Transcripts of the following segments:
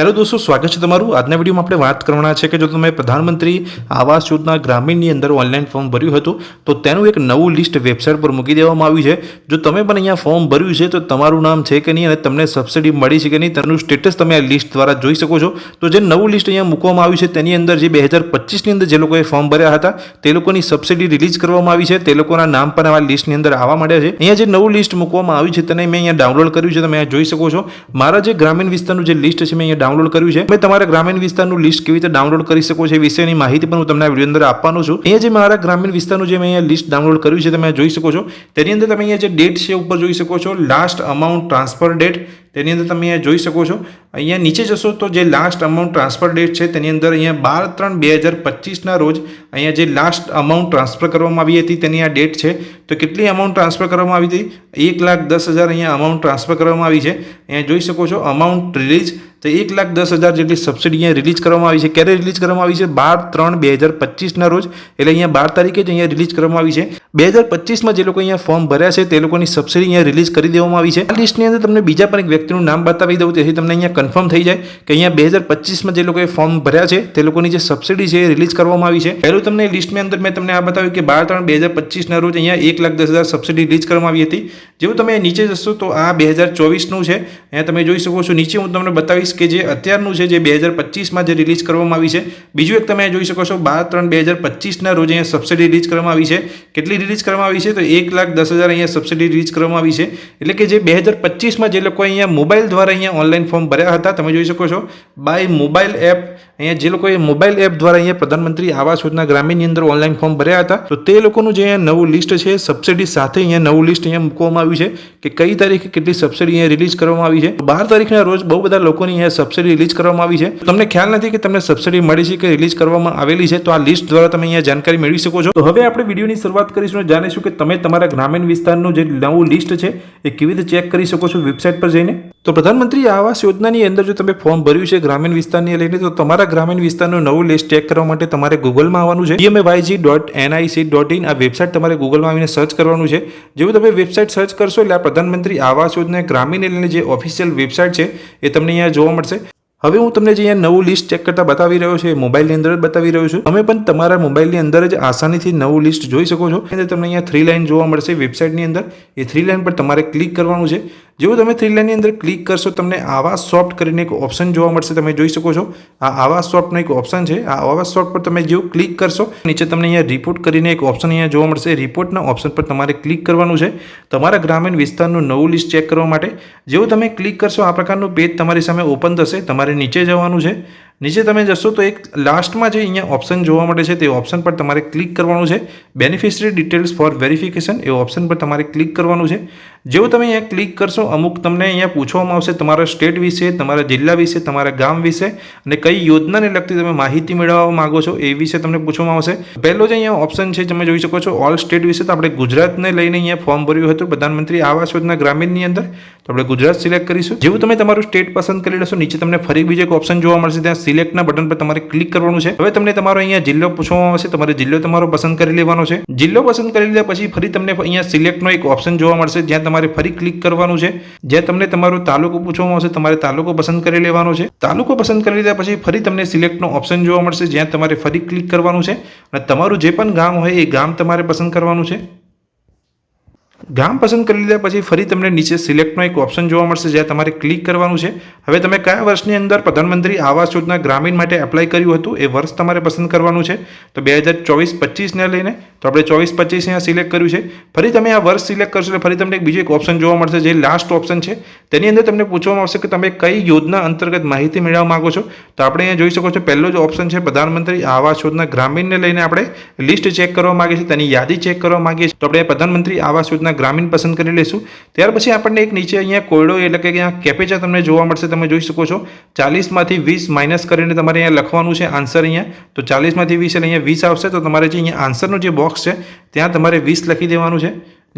Hello દોસ્તો, સ્વાગત છે તમારું. આજના વિડીયોમાં આપણે વાત કરવાના છે કે જો તમે પ્રધાનમંત્રી આવાસ યોજના ગ્રામીણની અંદર ઓનલાઈન ફોર્મ ભર્યું હતું, તો તેનું એક નવું લિસ્ટ વેબસાઇટ પર મૂકી દેવામાં આવ્યું છે. જો તમે પણ અહીંયા ફોર્મ ભર્યું છે, તો તમારું નામ છે કે નહીં અને તમને સબસિડી મળી છે કે નહીં, તેનું સ્ટેટસ તમે આ લિસ્ટ દ્વારા જોઈ શકો છો. તો જે નવું લિસ્ટ અહીંયા મૂકવામાં આવ્યું છે, તેની અંદર જે બે હજાર પચીસની અંદર જે લોકોએ ફોર્મ ભર્યા હતા, તે લોકોની સબસિડી રિલીઝ કરવામાં આવી છે. તે લોકોના નામ પણ આ લિસ્ટની અંદર આવવા માંડ્યા છે. અહીંયા જે નવું લિસ્ટ મૂકવામાં આવ્યું છે, તેને મેં અહીંયા ડાઉનલોડ કર્યું છે, તમે અહીંયા જોઈ શકો છો. મારા જે ગ્રામીણ વિસ્તારનું જે લિસ્ટ છે, મેં અહીંયા ડાઉનલોડ કર્યું છે. મેં તમારા ગ્રામીણ વિસ્તારનું લિસ્ટ કેવી રીતે ડાઉનલોડ કરી શકો છો એ વિશેની માહિતી પણ હું તમને આ વીડિયો અંદર આપવાનો છું. અહીંયા જે મારા ગ્રામીણ વિસ્તારનું જે મેં અહીંયા લિસ્ટ ડાઉનલોડ કર્યું છે, તમે જોઈ શકો છો. તેની અંદર તમે અહીંયા જે ડેટ છે, ઉપર જોઈ શકો છો. લાસ્ટ અમાઉન્ટ ટ્રાન્સફર ડેટ તેની અંદર તમે અહીંયા જોઈ શકો છો. અહીંયા નીચે જશો તો જે લાસ્ટ અમાઉન્ટ ટ્રાન્સફર ડેટ છે, તેની અંદર અહીંયા બાર ત્રણ બે હજાર પચીસના રોજ અહીંયા જે લાસ્ટ અમાઉન્ટ ટ્રાન્સફર કરવામાં આવી હતી, તેની આ ડેટ છે. તો કેટલી અમાઉન્ટ ટ્રાન્સફર કરવામાં આવી હતી? એક લાખ દસ હજાર અહીંયા અમાઉન્ટ ટ્રાન્સફર કરવામાં આવી છે. અહીંયા જોઈ શકો છો અમાઉન્ટ રિલીઝ તો એક લાખ દસ હજાર જેટલી સબસિડી અહીંયા રિલીઝ કરવામાં આવી છે. ક્યારે રિલીઝ કરવામાં આવી છે? બાર ત્રણ બે હજાર પચીસના રોજ. એટલે અહીંયા બાર તારીખે જ અહીંયા રિલીઝ કરવામાં આવી છે. બે હજાર પચીસમાં જે લોકો અહીંયા ફોર્મ ભર્યા છે, તે લોકોની સબસિડી અહીંયા રિલીઝ કરી દેવામાં આવી છે. આ લિસ્ટની અંદર તમને બીજા પણ એક વ્યક્તિનું નામ બતાવી દઉં, તેથી તમને અહીંયા કન્ફર્મ થઈ જાય કે અહીંયા બે હજાર પચીસમાં જે લોકોએ ફોર્મ ભર્યા છે, તે લોકોની જે સબસિડી છે એ રિલીઝ કરવામાં આવી છે. પહેલું તમને લિસ્ટની અંદર મેં તમને આ બતાવ્યું કે બાર ત્રણ બે હજાર પચીસના રોજ અહીંયા એક લાખ દસ હજાર સબસિડી રિલીઝ કરવામાં આવી હતી. જેવું તમે નીચે જશો તો આ બે હજાર ચોવીસનું છે. અહીંયા તમે જોઈ શકો છો, નીચે હું તમને બતાવીશ કે જે અત્યારનું છે, જે બે હજાર પચીસમાં જે રિલીઝ કરવામાં આવી છે. બીજું એક તમે જોઈ શકો છો, બાર ત્રણ બે હજાર પચીસના રોજ અહીંયા સબસિડી રિલીઝ કરવામાં આવી છે. કેટલી રિલીઝ કરવામાં આવી છે? તો એક લાખ દસ હજાર અહીંયા સબસિડી રિલીઝ કરવામાં આવી છે. એટલે કે જે બે હજાર પચીસમાં જે લોકો અહીંયા મોબાઈલ દ્વારા અહીંયા ઓનલાઈન ફોર્મ ભર્યા હતા, તમે જોઈ શકો છો. બાય મોબાઈલ એપ અહીંયા જે લોકોએ મોબાઈલ એપ દ્વારા અહીંયા પ્રધાનમંત્રી આવાસ યોજના ગ્રામીણની અંદર ઓનલાઈન ફોર્મ ભર્યા હતા, તો તે લોકોનું જે અહીંયા નવું લિસ્ટ છે, સબસિડી સાથે અહીંયા નવું લિસ્ટ અહીંયા મૂકવામાં આવ્યું છે કે કઈ તારીખે કેટલી સબસિડી અહીંયા રિલીઝ કરવામાં આવી છે. બાર તારીખના રોજ બહુ બધા લોકોની અહીંયા સબસિડી રિલીઝ કરવામાં આવી છે. તમને ખ્યાલ નથી કે તમને સબસિડી મળી છે કે રિલીઝ કરવામાં આવેલી છે, તો આ લિસ્ટ દ્વારા તમે અહીંયા જાણકારી મેળવી શકો છો. તો હવે આપણે વિડીયોની શરૂઆત કરીશું જાણીશું કે તમે તમારા ગ્રામીણ વિસ્તારનું જે નવું લિસ્ટ છે, એ કેવી રીતે ચેક કરી શકો છો વેબસાઇટ પર જઈને. તો પ્રધાનમંત્રી આવાસ યોજનાની અંદર જો તમે ફોર્મ ભર્યું છે ગ્રામીણ વિસ્તારને લઈને, તો તમારા ગ્રામીણ વિસ્તારનું નવું લિસ્ટ ચેક કરવા માટે તમારે ગૂગલમાં આવવાનું છે. PMAYG dot NIC dot in આ વેબસાઇટ તમારે ગૂગલમાં આવીને સર્ચ કરવાનું છે. જેવું તમે વેબસાઇટ સર્ચ કરશો એટલે આ પ્રધાનમંત્રી આવાસ યોજના ગ્રામીણ લઈને જે ઓફિશિયલ વેબસાઇટ છે, એ તમને અહીંયા જોવા મળશે. હવે હું તમને જે અહીંયા નવું લિસ્ટ ચેક કરતા બતાવી રહ્યો છે મોબાઈલની અંદર જ બતાવી રહ્યો છું. તમે પણ તમારા મોબાઈલની અંદર જ આસાનીથી નવું લિસ્ટ જોઈ શકો છો. અને તમને અહીંયા થ્રી લાઇન જોવા મળશે વેબસાઇટની અંદર. એ થ્રી લાઇન પર તમારે ક્લિક કરવાનું છે. જેવું તમે થ્રી લાઇનની અંદર ક્લિક કરશો, તમને આવાસ સોફ્ટ કરીને એક ઓપ્શન જોવા મળશે. તમે જોઈ શકો છો, આ આવાસ સોફ્ટનો એક ઓપ્શન છે. આ આવાસ સોફ્ટ પર તમે જેવું ક્લિક કરશો, નીચે તમને અહીંયા રિપોર્ટ કરીને એક ઓપ્શન અહીંયા જોવા મળશે. રિપોર્ટના ઓપ્શન પર તમારે ક્લિક કરવાનું છે. તમારા ગ્રામીણ વિસ્તારનું નવું લિસ્ટ ચેક કરવા માટે, જેવું તમે ક્લિક કરશો, આ પ્રકારનું પેજ તમારી સામે ઓપન થશે. તમારે નીચે જવાનું છે. નીચે તમે જશો તો એક લાસ્ટમાં જે અહીંયા ઓપ્શન જોવા મળે છે તે ઓપ્શન પર તમારે ક્લિક કરવાનું છે. બેનિફિશરી ડિટેલ્સ ફોર વેરિફિકેશન એ ઓપ્શન પર તમારે ક્લિક કરવાનું છે. જેવું તમે અહીંયા ક્લિક કરશો, અમુક તમને અહીંયા પૂછવામાં આવશે તમારા સ્ટેટ વિશે, તમારા જિલ્લા વિશે, તમારા ગામ વિશે અને કઈ યોજનાને લગતી તમે માહિતી મેળવવા માગો છો એ વિશે તમને પૂછવામાં આવશે. પહેલો જે અહીંયા ઓપ્શન છે તમે જોઈ શકો છો ઓલ સ્ટેટ વિશે તો આપણે ગુજરાતને લઈને અહીંયા ફોર્મ ભર્યું હતું પ્રધાનમંત્રી આવાસ યોજના ગ્રામીણની અંદર. તો આપણે ગુજરાત સિલેક્ટ કરીશું. જેવું તમે તમારું સ્ટેટ પસંદ કરી લેશો, નીચે તમને ફરી બીજો એક ઓપ્શન જોવા મળશે, ત્યાં સિલેક્ટના બટન પર તમારે ક્લિક કરવાનું છે. હવે તમને તમારો અહીંયા જિલ્લો પૂછવામાં આવશે. તમારે જિલ્લો તમારો પસંદ કરી લેવાનો છે. જિલ્લો પસંદ કરી લીધા પછી ફરી તમને અહીંયા સિલેક્ટનો એક ઓપ્શન જોવા મળશે. જ્યાં તમારે ફરી ક્લિક કરવાનું છે. જ્યાં તમને તમારો તાલુકો પૂછવામાં આવશે, તમારે તાલુકો પસંદ કરી લેવાનો છે. તાલુકો પસંદ કરી લીધા પછી ફરી તમને સિલેક્ટનો ઓપ્શન જોવા મળશે. જ્યાં તમારે ફરી ક્લિક કરવાનું છે. અને તમારું જે પણ ગામ હોય એ ગામ તમારે પસંદ કરવાનું છે. ગામ પસંદ કરી લીધા પછી ફરી તમને નીચે સિલેક્ટનો એક ઓપ્શન જોવા મળશે જ્યાં તમારે ક્લિક કરવાનું છે. હવે તમે કયા વર્ષની અંદર પ્રધાનમંત્રી આવાસ યોજના ગ્રામીણ માટે એપ્લાય કર્યું હતું એ વર્ષ તમારે પસંદ કરવાનું છે. તો બે હજાર ચોવીસ પચીસને લઈને તો આપણે ચોવીસ પચીસ અહીંયા સિલેક્ટ કર્યું છે. ફરી તમે આ વર્ષ સિલેક્ટ કરશો એટલે ફરી તમને એક બીજું એક ઓપ્શન જોવા મળશે જે લાસ્ટ ઓપ્શન છે. તેની અંદર તમને પૂછવામાં આવશે કે તમે કઈ યોજના અંતર્ગત માહિતી મેળવવા માગો છો. તો આપણે અહીંયા જોઈ શકો છો પહેલો જ ઓપ્શન છે પ્રધાનમંત્રી આવાસ યોજના ગ્રામીણને લઈને આપણે લિસ્ટ ચેક કરવા માંગીએ છીએ, તેની યાદી ચેક કરવા માંગીએ છીએ. તો આપણે પ્રધાનમંત્રી આવાસ યોજના ગ્રામીણ પસંદ કરી લઈશું ત્યાર પછી આપણને એક નીચે અહીંયા કોયડો એટલે કે અહીંયા કેપેચા તમને જોવા મળશે, તમે જોઈ શકો છો. ચાલીસમાંથી વીસ માઇનસ કરીને તમારે અહીંયા લખવાનું છે આન્સર અહીંયા. તો ચાલીસમાંથી વીસ એટલે અહીંયા વીસ આવશે, તો તમારે જે અહીંયા આન્સરનું જે બોક્સ છે, ત્યાં તમારે વીસ લખી દેવાનું છે.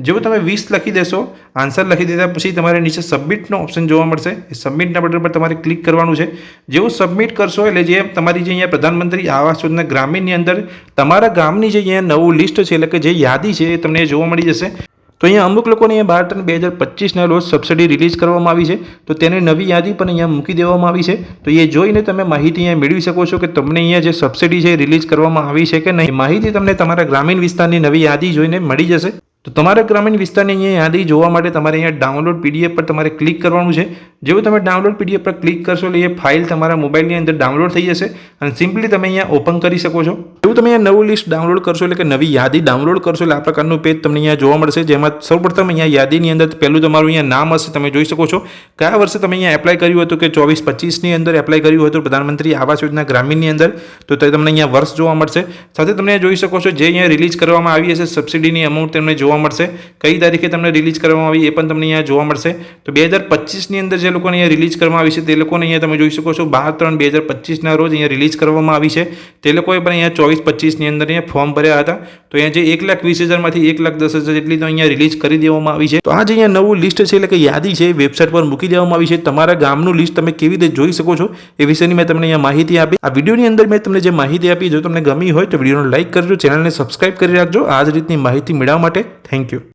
જેવું તમે વીસ લખી દેશો આન્સર લખી દીધા પછી તમારે નીચે સબમિટનો ઓપ્શન જોવા મળશે. એ સબમિટના બટન પર તમારે ક્લિક કરવાનું છે. જેવું સબમિટ કરશો એટલે જે તમારી જે અહીંયા પ્રધાનમંત્રી આવાસ યોજના ગ્રામીણની અંદર, તમારા ગામની જે અહીંયા નવું લિસ્ટ છે, એટલે કે જે યાદી છે, એ તમને જોવા મળી જશે. તો અહીંયા અમુક લોકોને અહીંયા બાર ત્રણ બે હજાર પચીસના રોજ સબસિડી રિલીઝ કરવામાં આવી છે. તો તેને નવી યાદી પણ અહીંયા મૂકી દેવામાં આવી છે. તો એ જોઈને તમે માહિતી અહીંયા મેળવી શકો છો કે તમને અહીંયા જે સબસિડી છે રિલીઝ કરવામાં આવી છે કે નહીં. માહિતી તમને તમારા ગ્રામીણ વિસ્તારની નવી યાદી જોઈને મળી જશે. તો તમારા ગ્રામીણ વિસ્તારની અહીંયા યાદી જોવા માટે તમારે અહીંયા ડાઉનલોડ પીડીએફ પર તમારે ક્લિક કરવાનું છે. જેવું તમે ડાઉનલોડ પીડીએફ પર ક્લિક કરશો એટલે એ ફાઇલ તમારા મોબાઈલની અંદર ડાઉનલોડ થઈ જશે અને સિમ્પલી તમે અહીંયા ઓપન કરી શકો છો. એવું તમે અહીંયા નવું લિસ્ટ ડાઉનલોડ કરશો એટલે કે નવી યાદી ડાઉનલોડ કરશો એટલે આ પ્રકારનું પેજ તમને અહીંયા જોવા મળશે. જેમાં સૌપ્રથમ અહીંયા યાદીની અંદર પહેલું તમારું અહીંયા નામ હશે, તમે જોઈ શકો છો. કયા વર્ષે તમે અહીંયા એપ્લાય કર્યું હતું કે ચોવીસ પચીસની અંદર એપ્લાય કર્યું હતું પ્રધાનમંત્રી આવાસ યોજના ગ્રામીણની અંદર? તો તમને અહીંયા વર્ષ જોવા મળશે. સાથે તમે જોઈ શકો છો, જે અહીંયા રિલીઝ કરવામાં આવી હશે સબસિડીની અમાઉન્ટ તમને જોવા મળશે. કઈ તારીખે તમને રિલીઝ કરવામાં આવી એ પણ તમને અહીંયા જોવા મળશે. તો બે હજાર પચીસની અંદર જે લોકોને અહીંયા રિલીઝ કરવામાં આવી છે, તે લોકોને અહીંયા તમે જોઈ શકો છો, બાર ત્રણ બે હજાર પચીસના રોજ અહીંયા રિલીઝ કરવામાં આવી છે. તે લોકોએ પણ અહીંયા ચોવીસ પચીસની અંદર અહીંયા ફોર્મ ભર્યા હતા. તો અહીંયા જે એક લાખ વીસ હજારમાંથી એક લાખ દસ હજાર જેટલી તો અહીંયા રિલીઝ કરી દેવામાં આવી છે. તો આ જે અહીંયા નવું લિસ્ટ છે, એટલે કે યાદી છે વેબસાઇટ પર મૂકી દેવામાં આવી છે. તમારા ગામનું લિસ્ટ તમે કેવી રીતે જોઈ શકો છો, એ વિશેની મેં તમને અહીંયા માહિતી આપી. આ વિડીયોની અંદર મેં તમને જે માહિતી આપી, જો તમને ગમી હોય તો વિડીયોને લાઇક કરજો, ચેનલને સબસ્ક્રાઇબ કરી રાખજો. આ જ રીતની માહિતી મેળવવા માટે Thank you.